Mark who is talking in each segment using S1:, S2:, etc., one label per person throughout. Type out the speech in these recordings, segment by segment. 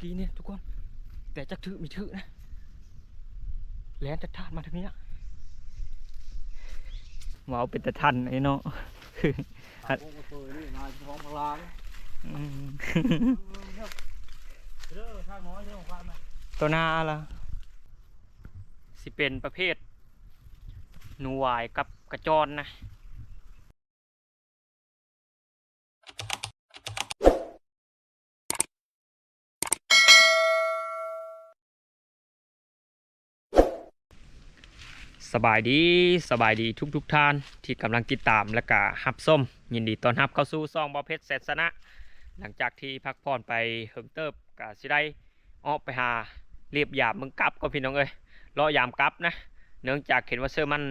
S1: กี้เนี่ยทุกคน แต่จักถือมีถือนะแลนจะทานมาทางนี้ละว้าวเป็นตะทันไอ้เนาะ
S2: หัดโอ้โหนี่มาท้องพลาง
S1: อืม
S2: เด้อข้างน้อยเด้อของความ
S1: ตัวหน้าล่ะสิเป็นประเภทหนูหวายกับกระจรนะ สบายดีสบายดีทุกทุกท่านที่กำลังติดตามและก็ฮับส้ม ยินดีต้อนรับเข้าสู่ซองบอเพชรแสนสนะ หลังจากที่พักผ่อนไปเฮิงเติบก็สิได้ออกไปหาเรียบยามมืองกลับก็พี่น้องเอ้ยรอยามกลับนะ เนื่องจากเห็นว่าเสื้อมัน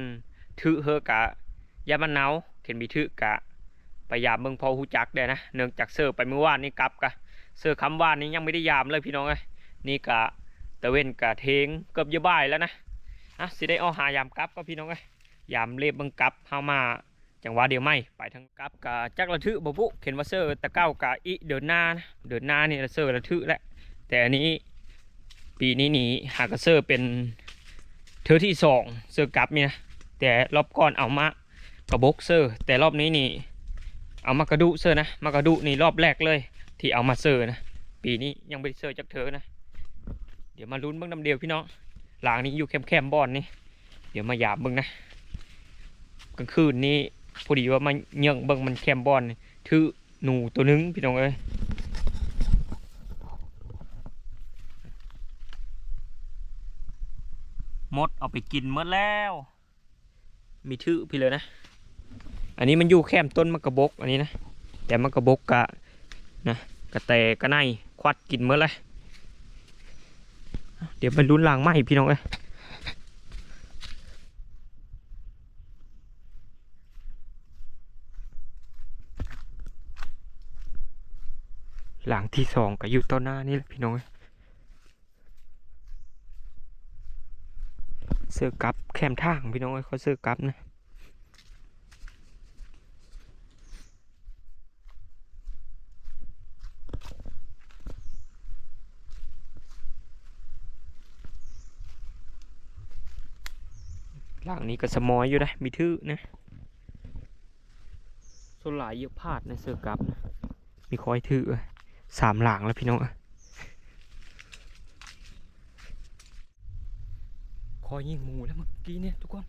S1: ถือเฮอกะยามันหนาวเห็นมีถือกะไปยามมืองพอหูจักเด้นะเนื่องจากเสื้อไปเมื่อวานนี้กลับกะเสื้อคำว่านนี้ยังไม่ได้ยามเลยพี่น้องเอ้ยนี่กะตะเวนกะเทงเกือบจะบ่ายแล้วนะ อะสิได้เอาหายามกลับก็พี่น้องเอ้ยามเล็บบังกลับเฮามาจังหวะเดียวไม่ไปทางกลับกะจักระทึบ่บุเห็นว่าเซอร์ตะเก้ากะอีเดินหน้านะเดินหน้านี่ละเซอร์ระทึแหละแต่อันนี้ปีนี้นี่หากระเซอร์เป็นเทอที่สองเซอร์กลับนี่นะแต่รอบก่อนเอามากระบกเซอร์ แต่รอบนี้นี่เอามากระดุเซอร์นะมากระดุนี่รอบแรกเลย ที่เอามาเซอร์นะปีนี้ยังไม่เซอร์จักเธอนะเดี๋ยวมาลุ้นเบิ่งน้ำเดียวพี่น้อง หลังนี้อยู่แคมๆบ่อนนี่เดี๋ยวมาหยาบเบิ่งนะกลางคืนนี้พอดีว่ามันเยื่องเบิ่งมันแคมป์บอนถือหนูตัวหนึงพี่น้องเอ้ยมดเอาไปกินเมื่อแล้ว มีถือพี่เลยนะ อันนี้มันอยู่แคมต้นมะกระบกอันนี้นะ แต่มะกระบกกะนะกระแตกระไนควัดกินเมื่อไร เดี๋ยวไปลุ้นลางไหมพี่น้องเอ้ยหลังที่สองก็อยู่ต้นหน้านี่แหละพี่น้องเอ้เสื้อกับแคมทางพี่น้องเอ้เขาเสื้อกับนะ นี้ก็สมอยอยู่นะมีทื่อนะส่วนหลายเยอะพลาดนะเสื้อกับนะมีคอยถือเอ้ยสามหลังแล้วพี่น้องเอ้ยคอยยิงหมูแล้วเมื่อกี้เนี่ยทุกคน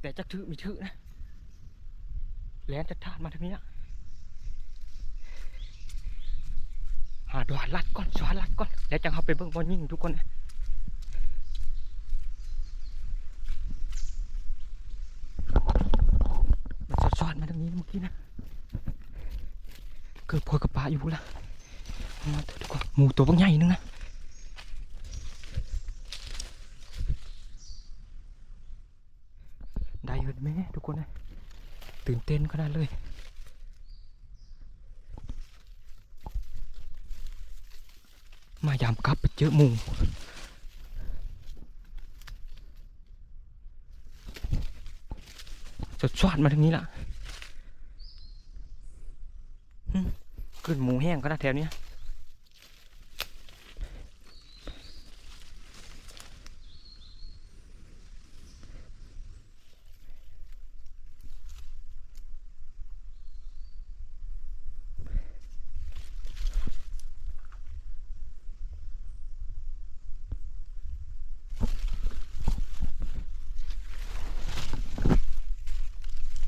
S1: แต่จักถือมีถือนะแลนจะทานมาทางนี้ละหาดวานลัดก่อนสวานลัดก่อน แล้วจังเขาไปเบิ่งบอลยิงทุกคนนะมันสอดๆมาทางนี้นะเมื่อ กี้นะเกือบพอกับปลาอยู่ละเอามาเถอะทุกคนหมูตัวบางใหญ่นึงนะได้เห็นไหมทุกคนนะตื่นเต้นขนาดเลยมายามกลับไปเจอหมูสดสวดมาทางนี้ล่ะหึ ขึ้นหมูแห้งก็ได้แถวเนี้ย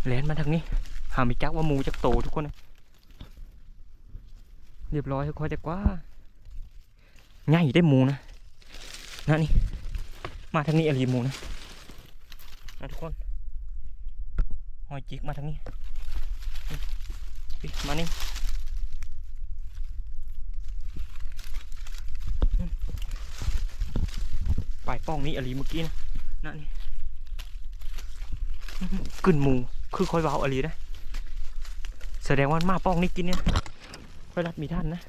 S1: แลนมาทางนี้ หาไม่จักว่าหมูจักโตทุกคนนะ เรียบร้อยค่อยจะกว่าง่ายได้หมูนะนะนี่ มาทางนี้อะไรหมูนะนะทุกคนหอยจิกมาทางนี้นี่นี่มานี่ปลายป้องนี้อะไรเมื่อกี้นะนะนี่กึ่นหมูคือคอยเบาอะไรนะแสดงว่ามาป้องนี่กินเนี่ย คอยรัดมีท่านนะ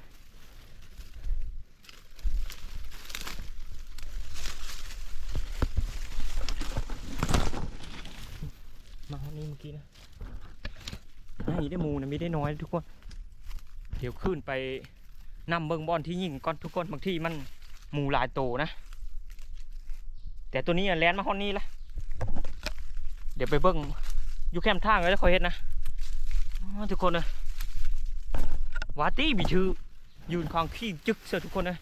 S1: มาห้องนี้เมื่อกี้นะนี่ได้มูนะไม่ได้น้อยทุกคน เดี๋ยวขึ้นไปนำเบิ่งบอลที่ยิ่งก่อนทุกคนบางที่มันมูหลายโตนะ แต่ตัวนี้แลนมาฮอนนี้ละเดี๋ยวไปเบิ่งอยู่แคมป์ทางเลยแล้วคอยเห็นนะทุกคนเลย วาตี้บีชื่อยืนคางขี้จึกเสียทุกคนเลย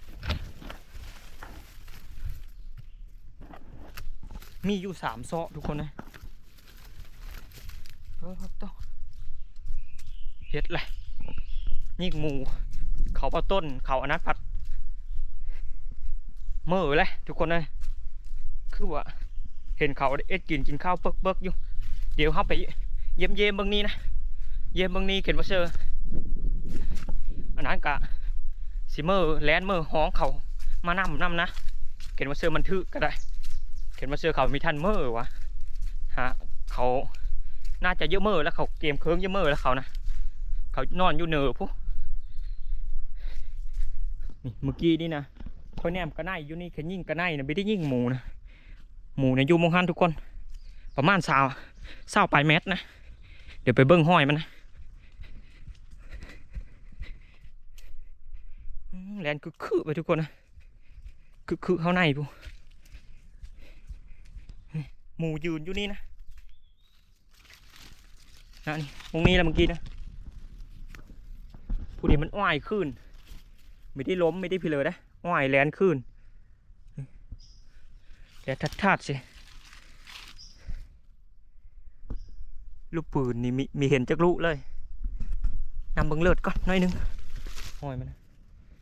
S1: มีอยู่สามซอทุกคนเลยเออต้เฮ็ดเลยยิงหมูเขาเปาต้น เขาอนัดพัดเมื่อเลยทุกคนเลยคือว่า เห็นเขาเอ็ดกินกินข้าวเบิกเบิกอยู่ เดี๋ยวเขาไป เยี่ยมเยี่ยมบางนี้นะ เยี่ยมบางนี้เข็นว่าเชอ อันนั้นกะสิเมอร์แลนเมอร์ห้องเขามานำนำนะเข็นว่าเชอมันทึกก็ได้ เข็นว่าเชอเขามีทันเมอร์วะฮะเขาน่าจะเยอะเมอร์แล้วเขาเกมเคิร์งเยอะเมอร์แล้วเขานะเขานอนอยู่เนอพวกนี่เมื่อกี้นี่นะคอยแนมกระไนอยู่นี่แค่ยิ่งกระไนนะไม่ได้ยิ่งหมูนะหมูเนี่ยอยู่มงหันทุกคน ประมาณสาวสาวปลายเมตรนะเดี๋ยวไปเบิ้งห้อยมันนะอืม แลนคือคือไปทุกคนนะคือคือเข้าในพูนี่หมูยืนอยู่นี่นะนะนี่ตรงนี้แหละเมื่อกี้นะผู้นี้มันอ้ายขึ้น ไม่ได้ล้มไม่ได้พิเลยนะว่ายแลนขึ้นแต่ทัดทัดสิลูกปืนนี่มีมีเห็นจักลูเลยนำเบิงเลือดก่อนน่อยหนึงห้อยมันนะ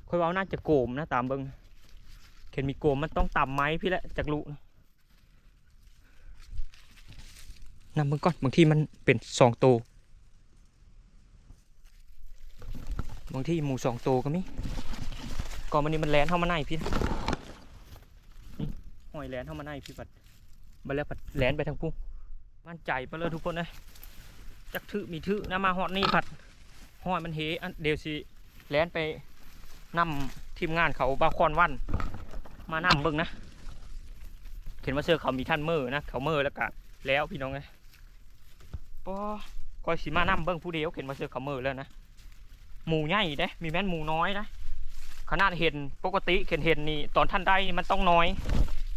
S1: ค่อยว่าน่าจะโกมนะตามเบิงเห็นมีโกมมันต้องต่ำไหมพี่ละจักลูกนะนำเบิงก่อนบางที่มันเป็นสองตัวบางที่หมูสองตัวก็มีก่อนมันนี้มันแลนเข้ามาในพี่นะนี่หอยแลนเข้ามาในพี่ปัดมาแล้วปัดแลนไปทางพุ่งมั่นใจไปเลยทุกคนเลยจักถือมีถือนะมาหอดนี่ผัดหอยมันเฮอันเดี๋ยวสิแลนไป นำทีมงานเขาบาคอนวัน มานำเบิ่งนะเห็นว่าเสื้อเขามีท่านเมอนะเขาเมอแล้วก็แล้วพี่น้องไงปอคอยสิมานำเบิ่งผู้เดียวเห็นว่าเสื้อเขาเมอแล้วนะหมูใหญ่เด้มีแม่นหมูน้อยนะขนาดเห็นปกติเห็นเห็นนี่ตอนท่านได้มันต้องน้อย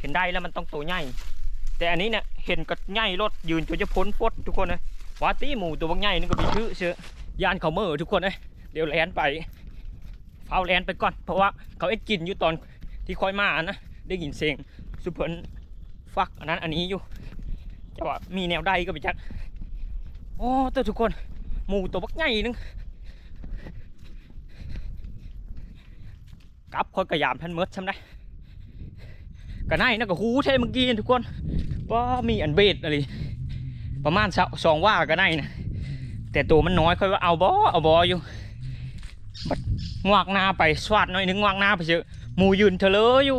S1: เห็นได้แล้วมันต้องตัวใหญ่แต่อันนี้เนี่ยเห็นก็ใหญ่รถยืนจนจะพ้นฟดทุกคนเลยวาตีหมูตัวบางใหญ่นี่ก็มีชื่อเชื่อยานเขาเมอทุกคนเลยเดี๋ยวแลนไป เฝ้าแลนไปก่อน เพราะว่าเขาเอ็ดกินอยู่ตอนที่ค่อยมานะได้ยินเสียงสุเพิ่นฟักอันนั้นอันนี้อยู่จะว่ามีแนวใดก็ไปจักโอ้แต่ทุกคนหมูตัวบักใหญ่นึงกลับคอยกระยามทันเมดใช่ไหมกระไนนั่นก็หูใช่เมื่อกี้ทุกคนว่ามีอันเบดอะไรประมาณสองว่ากระไนนะแต่ตัวมันน้อยค่อยว่าเอาบอเอาบออยู่ งวกหน้าไปสวัดหน่อยหนึงงวกหน้าไปเจอหมูยืนเถลออยู่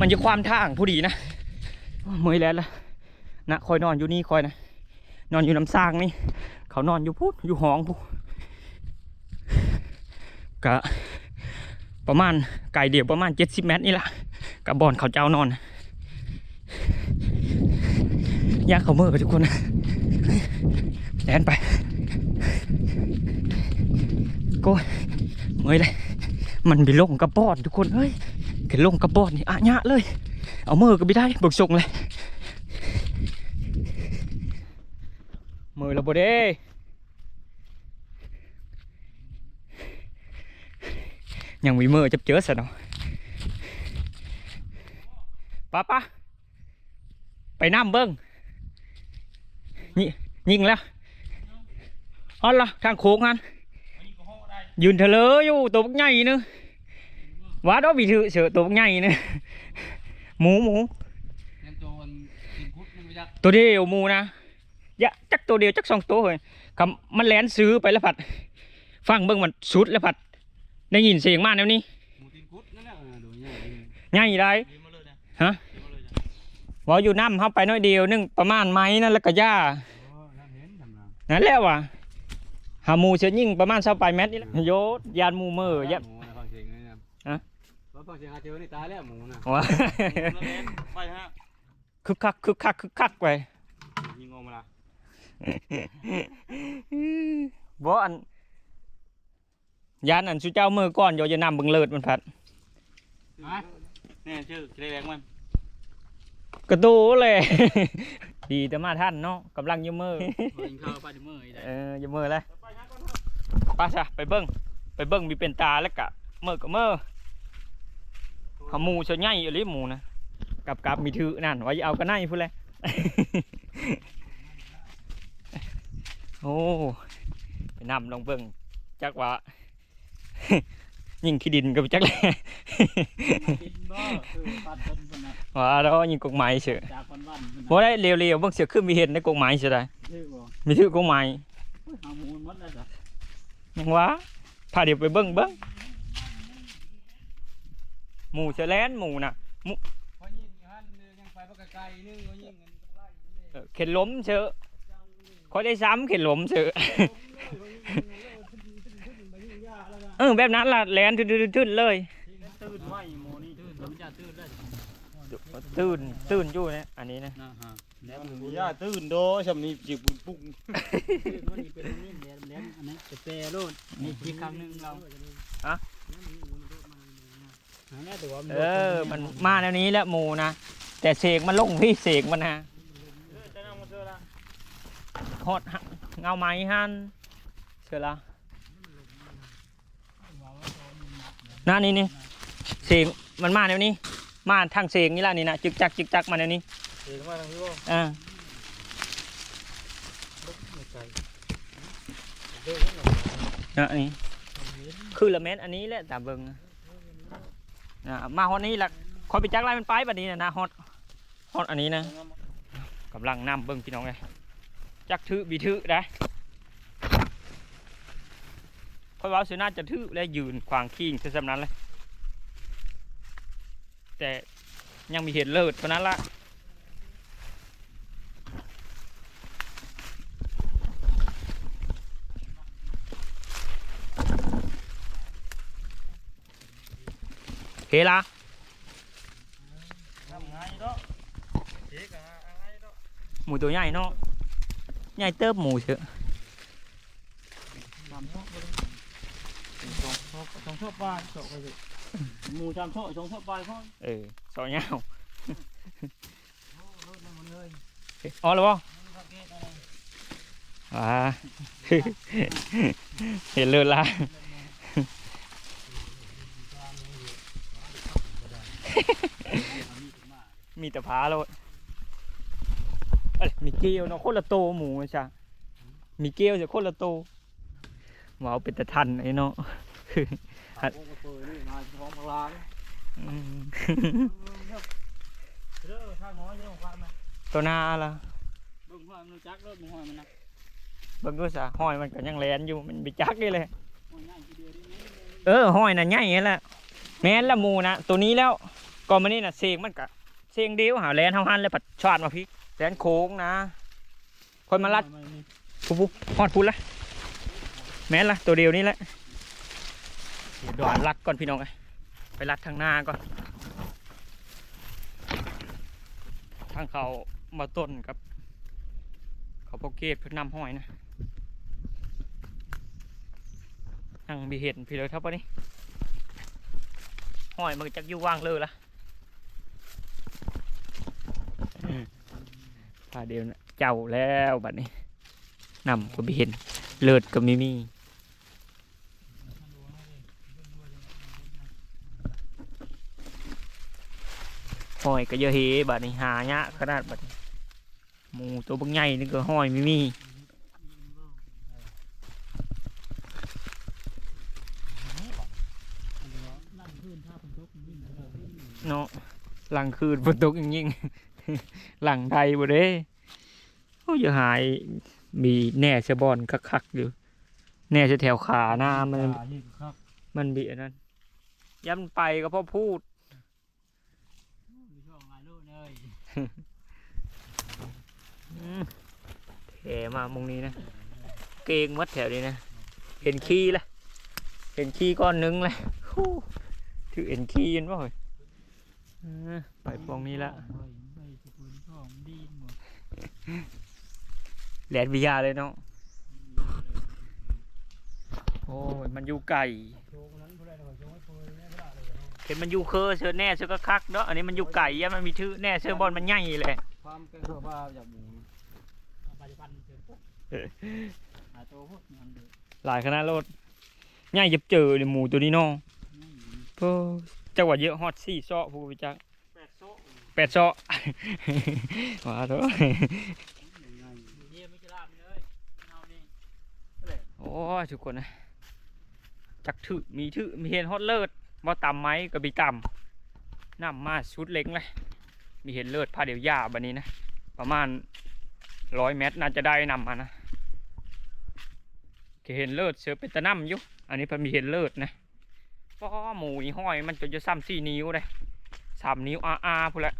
S1: มันจะความท่างผู้ดีนะเมื่อยแล้วละนะคอยนอนอยู่นี่คอยนะนอนอยู่น้ำซางนี่ เขานอนอยู่พูดอยู่ห้องพูกะประมาณไก่เดียวประมาณเจ็ดสิบเมตรนี่แหละกับบอนเขาเจ้านอนยากเขาเมื่อกทุกคนแลนไป โก้ เมื่อยเลยมันไปลงกระบอนทุกคนเฮ้ยเข็นลงกระบอนนี่อะยะเลย เอามือก็ไม่ได้เบิกส่งเลยมือระบบเด้ยังมีมือจับเจอซะเนาะป้าป้าไปน้ำเบิ้งนี่ยิงแล้วอ๋อละทางโค้งฮัน ยืนเถลออยู่ตัวบักใหญ่นึงว่าดอกบีถือเสือตัวบักใหญ่นึงหมูหมู
S2: ยังโจรกินพุทธมันไม่ยัก
S1: ตัวเดียวหมูนะยะจักตัวเดียวจักสองตัวเลยคำมันแลนซื้อไปแล้วผัด ฟังเบิ้งมันสุดแล้วผัด ได้ยินเสียงมาแนวนี้
S2: หมูตีนพุทธนั่นแหละเออดูเนี่ย
S1: ใหญ่ได้
S2: ดีมาเลยนะ
S1: ฮะ
S2: ดีมาเลยนะ
S1: ว่าอยู่น้ำเขาไปน้อยเดียวนึงประมาณไม้นั่นแล้วก็หญ้า
S2: โอ้นั่นเห็นทำนา
S1: นั่นแหละว่ะ หาหมูเสียยิ่งประมาณเท่าปลายเมตรนี่แหละโยดยานหมูเมอร์ยะ
S2: หมูนะฟังเสียงนี่นะ
S1: ฮะ
S2: ว่าฟังเสียงอาเจอนี่ตายแล้วหมูนะ
S1: ว้า
S2: นั่นเห็นไปฮะ
S1: คึกคักคึกคักคึกคักไป
S2: ยิงงงมาละ
S1: บ่อันยานอันสุเจ้ามือก่อนโยจะนำเบิ่งเลิศมันพัด
S2: ฮะนี่ชื่อชื่อแรงมัน
S1: กระตูเลย ดีแต่มาท่านเนาะกำลังอยืมมือ
S2: กินข้าวปลาดิเมอร์อีกได้
S1: เอออยืมมือเลยไป้าซะไปเบิ้งไปเบิ้งมีเป็นตาแล้วกะมือกับมือเขาหมูเชใหญ่อยู่ลิหมูนะกับกับมีถือนั่นว่าจะเอากันไนพูดเลยโอ้ไปนำลงเบิ้งจักว่ายิงขี้ดินกับจักเลย
S2: กินบ่คือปัดต้นคนน่ะ
S1: ว่าแล้วยิงกกไม้เฉย
S2: จากวันวันคน
S1: บ่ได้เร็วๆเบิ่งเสียขึ้นมีเห็นในกกไม้เฉยได้
S2: ชื่อบ่
S1: มีถือกกไม้ ยังว่าพาเดี๋ยวไปเบิ่งเบิ่งหมูเฉลนหมูน่ะ
S2: พอยิงหันยังไปบ่ไกลๆนึงก็ยิงกันไล่
S1: เออเข็นล้มเชอะเขาได้ซ้ำเข็นล้มเชอะเออแบบนั้นล่ะแลนทื่นๆๆเลย
S2: ตื่นไว้หมูนี่ตื่นแล้วมันจะตื่นได้
S1: ตื่นตื่นอยู่เนี่ยอันนี้นะ
S2: นะฮะแล้ว
S3: มั
S2: มันน
S3: มี
S2: มี
S3: ญาตื่นโดชำนี้จิบปุ้งปุ้ง
S2: ตื่นวันนี้เป็นนี่แหลมแหลมอันนี้จะแปรโลดนี่อีกครั้งนึงเราหาแน่ตัวมัน
S1: เออ มันมาแนวนี้แหละหมูนะ แต่เสกมันลงพี่เสกมันนะฮอดฮะเงาไม้ฮันเชื่อละนั่นนี่นี่เสกมันมาแนวนี้ มาทางเสกนี่ละนี่นะจึกจักจึกจักมาแนวนี้
S3: เสียงมาทางนี้ว่า
S1: อ่าอะนี่คือละเม็ดอันนี้แหละตามเบิงอะมาฮอตนี้ละคอยไปจักไล่มันไปบัดนี้นะนะฮอตฮอตอันนี้นะกำลังนำเบิงพี่น้องเลยจักถือบีถือได้คอยเว่าเสียน่าจะถือและยืนขวางคิงเท่าสำนั้นเลยแต่ยังมีเหตุเลิศเท่านั้นละ เฮละ
S3: ทำไงเนาะเจ๊กันไงเนาะ
S1: หมูตัวใหญ่เนาะใหญ่เติบห มูเชอะ
S2: สามชอบสองชอบสองชอบปลาชอบไปสิหมูสามชอบสองชอบปลาพ่อ
S1: เออสองเงา
S2: รถมันเลย
S1: เอ๊ะอ๋อแล้วบ่อ่าเห็นเลยละมีแต่พาแล้วเอ้ยมีเกลียวเนาะคนละโตหมูใช่มีเกลียวจะคนละโตหวาเอาเป็นตะทันไอ้เนาะ
S2: หัดเปิดนี่มาท้องพลาง
S1: อืม
S2: เด้อข้างน้อยเด้อความนะ
S1: ตัวหน้าละ
S2: เบิ่งว่ามันจักเด้อมึงว่ามันนะ
S1: เบิ่งดูซะห้อยมันก็ยังแลนอยู่มันไปจักนี่เลย
S2: มันง่ายทีเดียวนี่
S1: เออห้อยน่ะใหญ่นั่นแหละแม่นละหมูนะตัวนี้แล้ว ก่อนมานี่น่ะเสียงมันก็เสียงเดียวหาแลนเฮาหันแล้วผัดชาดมาพี่แลนโค้งนะคนมาลัดปุ๊บปุ๊บฮอดพุ่นละแม่นละตัวเดียวนี่แหละเดี๋ยวดอนลัดก่อนพี่น้องไอ้ยไปลัดทางหน้าก่อนทางเขามาต้นกับ เขาโปเกตเพื่อนำห้อยนะยังมีเห็นพี่เลยครับปะนี่ห้อยมันจักอยู่ว่างเลยละ พาเดียวนะเจ้าแล้วบัดนี้นำก็มีเห็น เลิศก็ไมีมีห้อยก็เยอะเฮบัดนี้หายะขนาดบัดนี้หมูตัวบังใหญ่นี่ก็ห้อยไม่มีเนาะหลังคืนฝนตกยิ่ง หลังไทยบ่เด้โอ้ยหายมีแหน่ชะบอนคักๆอยู่แหน่ชะแถวขาหน้ามัน มันบีอันนั้นย้ำไปก็เพราะพูดแถมามุงนี้นะ เกงมัดแถวนี้นะ เห็นขี้ละเห็นขี้ก้อนหนึงเลยถือเห็นขี้ยันบ่เฮ้ยเออไปปองนี้ละ
S2: ไปสกุลช่องดีหมด
S1: แหลนวิยาเลยเนาะโอ้โอ้ยมันอยู่ไก่
S2: โชว์นั้นผู้ใดหน่อยโชว์ให้ผู้ใดไม่ได้เลยเนาะ
S1: เห็นมันอยู่เคอเชิญแน่เชิญก็คักเนาะอันนี้มันอยู่ไก่ยะมันมีชื่อแน่เชิญบอลมันใหญ่เลย
S2: ความแกงข้าวปลาจากหมูปัจจุบันเจอปุ๊บหาตัวพวกมันเดือด
S1: หลายคณะรถใหญ่เย็บเจอเลยหมูตัวนี้เน้องเพ้อจังหวัดเยอะฮอดสี่ซอผู้ไปจัก
S2: แปดโซ่
S1: แปดซ้อ
S2: มาบเลยเอานี่
S1: โอ้ทุกคนนะจักถือมีถือมีเห็นฮอตเลิศว่าต่ำไหมก็มีต่ำน้ำมาชุดเล็กเลยมีเห็นเลิศพาเดียวยาบันนี้นะ ประมาณร้อยเมตรน่าจะได้นำมานะเห็นเลิศเสือเป็นตะน้ำอยู่อันนี้พิ่นมีเห็นเลิศนะป้อหมูห้อยมันจนจะซ้ำสี่นิ้วเลยสามนิ้วอาอาพูดละ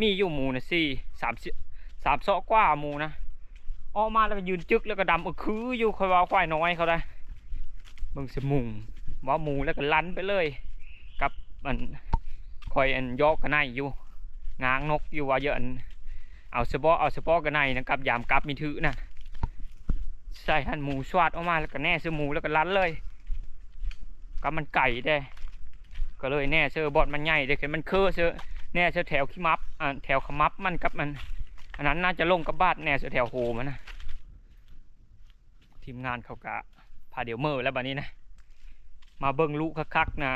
S1: มีอยู่หมูนะสี่สามสิสามเซาะกว่าหมูนะออกมาแล้วยืนจึกแล้วก็ดำเออคืออยู่คอยว่าควายน้อยเขาได้เบิ่งสมุงว่าหมูแล้วก็ลันไปเลย กับมันคอยอันยอกกันในอยู่ง้างนกอยู่ว่าเยอะอันเอาสะบอเอาสะบอกันในนะครับยามกลับมีถือนะใส่หันหมูสวาดออกมาแล้วก็แน่ซื้อหมูแล้วก็ลันเลยกับมันไก่ได้ ก็เลยแน่เสื้อบอดมันใหญ่ได้คือมันคือเสื้อแน่เสื้อแถวขี้มับ แถวขมับมันกับมัน อันนั้นน่าจะลงกับบ้านแน่สุดแถวโฮมันนะทีมงานเขากะพาเดี๋ยวเมื่อแล้วบัดนี้นะ มาเบิ่งลูกคักๆนะ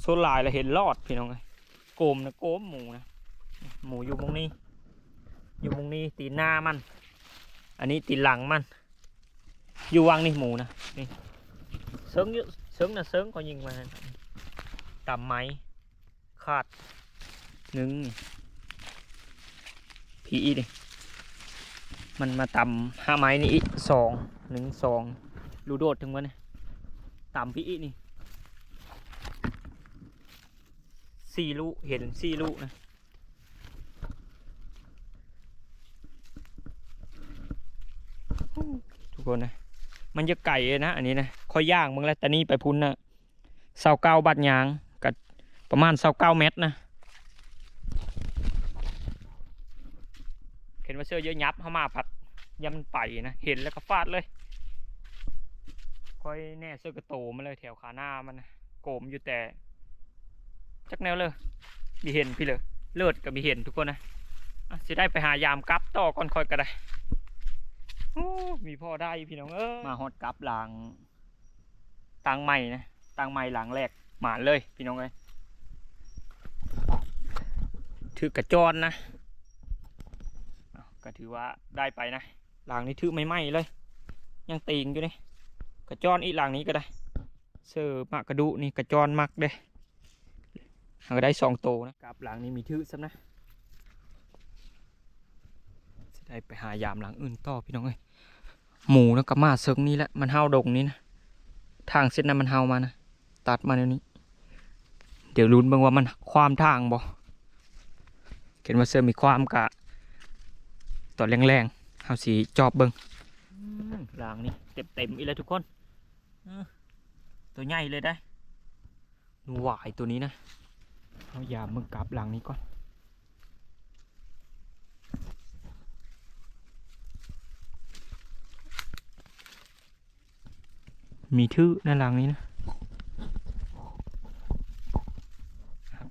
S1: โซลายแล้วเห็นรอดพี่น้องเลยโกมนะโกมหมูนะหมูอยู่ตรงนี้ อยู่ตรงนี้ตีหน้ามัน อันนี้ตีหลังมัน อยู่วังนี่หมูนะนี่เซิงอยู่เซิงนะเซิงเขายิงมาต่ำไหมขาด หนึ่งนี่พีอีนี่มันมาต่ำห้าไม้นี่อีกสองหนึ่งสองรูโดดถึงมันต่ำพีอีนี่สี่ลูกเห็นสี่ลูกนะทุกคนนะ มันจะไก่เลยนะ อันนี้นะค่อยย่างมึงแล้วแต่นี่ไปพุ่นนะเสาเก้าบัดยางกับประมาณเสาเก้าเมตรนะ เห็นว่าเสื้อเยอะยับเข้ามาผัดยำมันไปนะเห็นแล้วก็ฟาดเลยค่อยแน่เสื้อกระโตมาเลยแถวขาหน้ามันนะโกมอยู่แต่จักแนวเลยมีเห็นพี่เลยเลิศกับมีเห็นทุกคนนะสิได้ไปหายามกลับต่อก่อนค่อยก็ได้มีพ่อได้พี่น้องเออมาฮอดกลับหลังตังใหม่นะตังใหม่หลังแรกหมานเลยพี่น้องเอ้ยถือกระจรนะ ถือว่าได้ไปนะหลังนี้ถือไม่ไหม้เลย ยังตีงอยู่นี่กระจอนอีหลังนี้ก็ได้ เสือมากระดูนี่กระจอนมักเด้หาก็ได้สองโตนะกับหลังนี้มีถือซ้ำนะจะได้ไปหายามหลังอื่นต่อพี่น้องเอ้ยหมูนะกับมาเซิงนี่แหละมันเฮาดงนี่นะทางเส้นนั้นมันเฮามานะตัดมาเดี๋ยวนี้ เดี๋ยวลุ้นบิ่งว่ามันความทางบ่เห็นว่าเสือมีความกะ ตอนแรงๆเอาสีจอบเบิงหลางนี่เต็มเต็มๆอีเลยทุกคนตัวใหญ่เลยได้หวายตัวนี้นะเอาอย่ามึงกลับหลังนี้ก่อนมีทื่อในหลังนี้นะ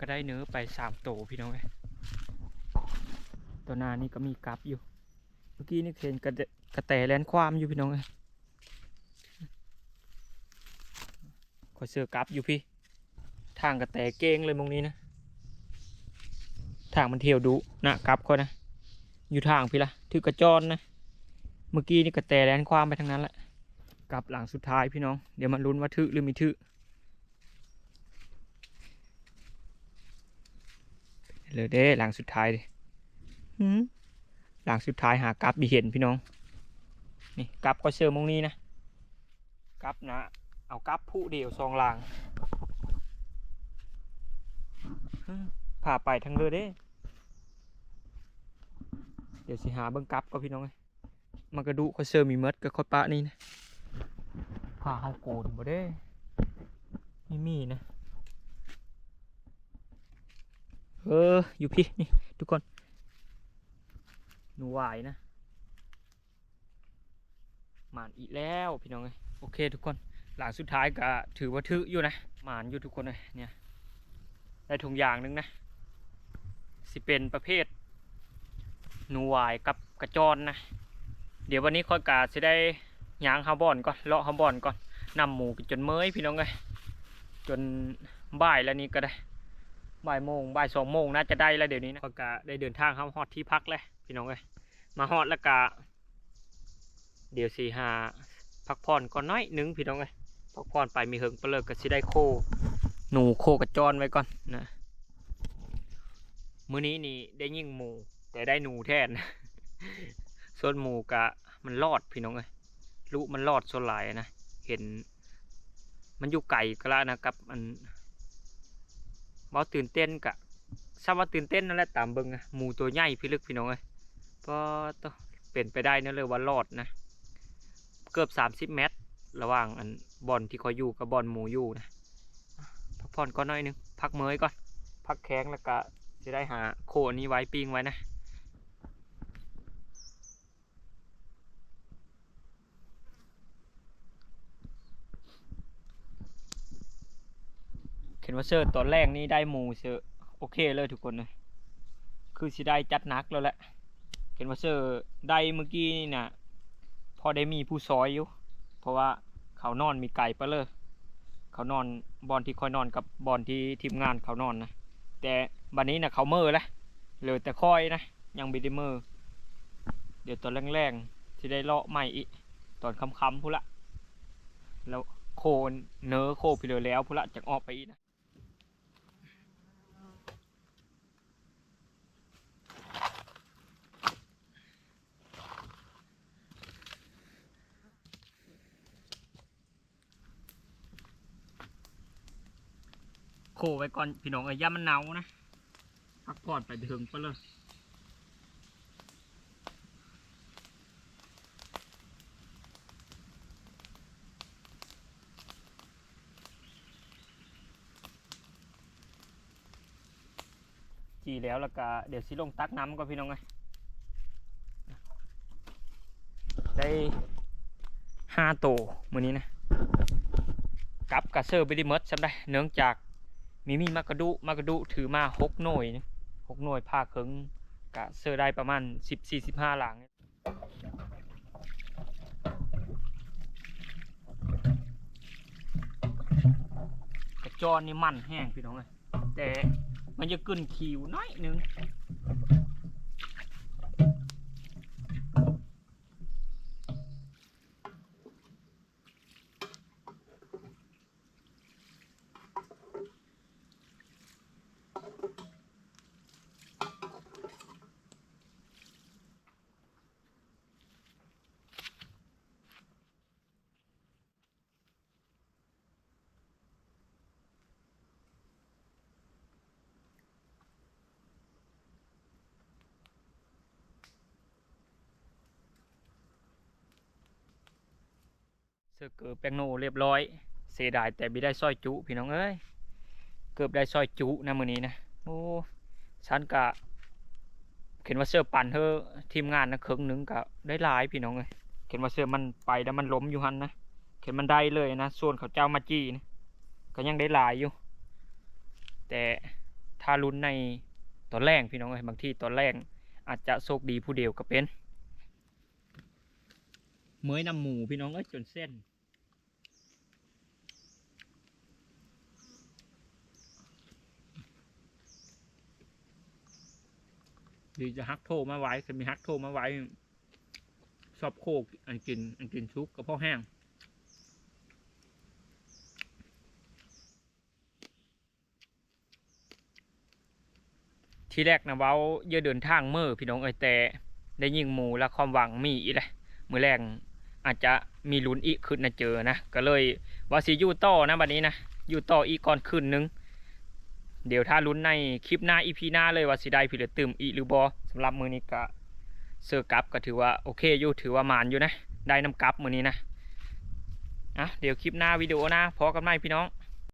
S1: ก็ได้เนื้อไปสามโตวพี่น้องเอ้ตัวนานี่ก็มีกลับอยู่ มื่อกี้นี่เห็นกระเดกระแตแลนความอยู่พี่น้องเอ้ยขอยเสือกลับอยู่พี่ ทางกระแตเก้งเลยมองนี้นะ ทางมันเที่ยวดุนะกลับเขานะ อยู่ทางพี่ละถือกระจรนะ เมื่อกี้นี่กระแตแลนความไปทางนั้นแหละ กลับหลังสุดท้ายพี่น้อง เดี๋ยวมันลุ้นว่าถือหรือไม่ถือเลยเด้หลังสุดท้ายดิ หลังสุดท้ายหากลับบีเห็นพี่น้อง นี่กลับก็เชื่อมงนี้นะกลับนะ เอากลับผู้เดียวซองลางฮึพาไปทางเรือเด้ เดี๋ยวสิหาเบิ้งกลับก็พี่น้องเอ้ยมันกระดูก็เชื่อมีเมดก็คอยปะนี่นะพาเขาโกนบ่เด้ไม่มีนะ เออ อยู่พี่นี่ทุกคน นูหวายนะหมานอีกแล้วพี่น้องเอ้ยโอเคทุกคนหลังสุดท้ายก็ถือว่าถืออยู่นะหมานอยู่ทุกคนเลยเนี่ยได้ถุงยางหนึงนะสิเป็นประเภทหนูหวายกับกระจรนะ เดี๋ยววันนี้ค่อยกาจะได้ยางฮาบอนก่อนเลาะฮาบอนก่อนนำหมูจนเมยพี่น้องเอ้ยจนบ่ายแล้วนี่ก็ได้บ่ายโมงบ่ายสองโมงน่าจะได้แล้วเดี๋ยวนี้นะค่อยกาได้เดินทางเข้าฮอดที่พักแล้วพี่น้องเอ้ย มาฮอดแล้วกะเดี๋ยวสีหาพักผ่อนก่อนน้อยหนึงพี่น้องเอ้ยพักผ่อนไปมีเฮิงเปเลิกก็สิได้โค หนูโคกระจรไว้ก่อนนะมื้อนี้นี่ได้ยิ่งหมูแต่ได้หนูแทน ส่วนหมูกะมันรอดพี่น้องเอ้ยลูกมันรอดส่วนหลายนะเห็น มันอยู่ไก่ก็แล้วนะครับมันบาตื่นเต้นกะทราบว่าตื่นเต้นนั่นแหละตามเบิงหมูตัวใหญ่พี่ลึกพี่น้องเอ้ย พอต้องเป็นไปได้นั่นเลยว่ารอดนะ เกือบสามสิบเมตร ระหว่างอันบอลที่คอยอยู่กับบอลหมูอยู่นะพักผ่อนก่อนหน่อยนึง พักเมยก่อน พักแข้งแล้วก็จะได้หาโคนนี้ไว้ปิ้งไว้นะเห็นว่าเชิร์ตอนแรกนี่ได้หมูเชอโอเคเลยทุกคนเลยคือสิได้จัดนักแล้วแหละ นว่าเชอร์ได้เมื่อกี้นี่นะพอได้มีผู้ซอยอยู่ เพราะว่าเขานอนมีไก่ปะเลยเขานอนบอลที่คอยนอนกับบอลที่ทีมงานเขานอนนะ แต่บันนี้นะเขาเมอแล้วเหลือแต่คอยนะ ยังไม่ได้เมอเดี๋ยวตอนแรงๆที่ได้เลาะใหม่อีกตอนค่ำๆพูนละแล้วโคนเนื้อโคไปเลยแล้วพูนละจากออกไปอีกนะ โคไว้ก่อนพี่น้องเอ้ย่ามันหนาวนะพักผ่อนไปถึงไปเลยจีแล้วแล้วก็เดี๋ยวสิลงตักน้ำก่อนพี่น้องเอ้ได้ห้าโตวมือนี้นะกลับกระเซอร์ไปดิเมดจำได้เนื่องจาก มีมีมากระดุมากระดุถือมาหกหน่วยหกหน่วยภาคเคิงกะเซอร์ได้ประมาณสิบสี่สิบห้าหลังเนี่ยกระจอนี่มันแห้งพี่น้องเลยแต่มันจะกึนคิวน้อยนึง อเกือบแปงโนเรียบร้อย เสียดายแต่ไม่ได้สร้อยจุ พี่น้องเอ้ย เกือบได้สร้อยจุนะมือนี้นะ โอ้ฉันกะเห็นว่าเสื้อปั่นเธอทีมงานนะครึ่งหนึ่งกะได้หลายพี่น้องเอ้ยเห็นว่าเสื้อมันไปแล้วมันล้มอยู่หันนะเห็นมันได้เลยนะ ส่วนเขาเจ้ามาจี้นะก็ยังได้หลายอยู่ แต่ถ้าลุ้นในตอนแรกพี่น้องเอ้ยบางที่ตอนแรกอาจจะโชคดีผู้เดียวก็เป็นเมื่อยนำหมูพี่น้องเอ้ยจนเส้น รือจะฮักโทรมาไว้จะมีฮักโทรมาไว้ชอบโคกอันกินอันกินชุกกระเพาะแห้งที่แรกนะเว้าเยอะเดินทางเมื่อพี่น้องเอ้ยแต่ได้ยิงหมูและความหวังมีอีกเลยมือแรงอาจจะมีลุ้นอีกขึ้นนะเจอนะก็เลยว่าสิอยู่ต่อนะบัดนี้นะอยู่ต่ออีกก่อนคืนนึง เดี๋ยวถ้าลุ้นในคลิปหน้าอีพีหน้าเลยว่าสิได้ผิดหรือตืมอีหรือบอสำหรับมือนี้ก็เซอร์กับก็ถือว่าโอเคอยู่ถือว่ามานอยู่นะ ได้น้ำกับมือนี้นะอะเดี๋ยวคลิปหน้าวิดีโอหน้าพอกันไหมพี่น้อง